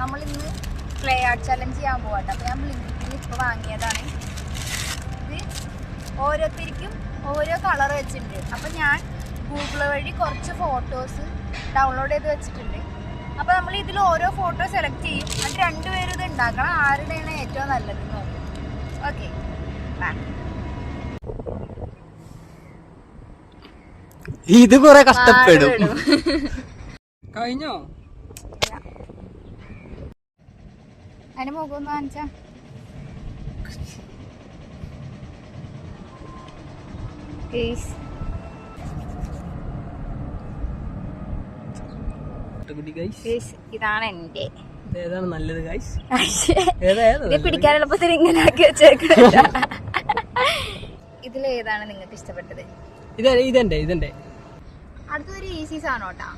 നമ്മൾ ഇന്ന് clay art challenge ചെയ്യാൻ പോകട്ടെ അപ്പൊ ഞാൻ ബ്ലിങ്കിൽ ഇപ്പൊ വാങ്ങിയതാണ്. ഇത് ഓരോരുത്തർക്കും ഓരോ കളർ വെച്ചിട്ടുണ്ട്. അപ്പൊ ഞാൻ ഗൂഗിൾ വഴി കുറച്ച് ഫോട്ടോസ് ഡൗൺലോഡ് ചെയ്ത് വെച്ചിട്ടുണ്ട്. അപ്പൊ നമ്മൾ ഇതിൽ ഓരോ ഫോട്ടോ സെലക്ട് ചെയ്യും. അത് രണ്ടുപേരും ഇത് ഉണ്ടാക്കണം. ആരുടെയാണ് ഏറ്റവും നല്ലത് നോക്കും. ഓക്കെ ഇത് കുറെ കഷ്ടപ്പെടും. കഴിഞ്ഞോ? അതിന് മുഖം കാണിച്ചാ. ഇതാണ് ഏതാണ് നല്ലത് ഗൈസ് പിടിക്കാൻ എളുപ്പത്തിൽ ഇങ്ങനെ ആക്കി ഇതിലേതാണ് നിങ്ങൾക്ക് ഇഷ്ടപ്പെട്ടത്? ഇത് ഇതെന്റെ ഇതെന്റെ അടുത്തൊരു ഈസി സാധനം കേട്ടാ.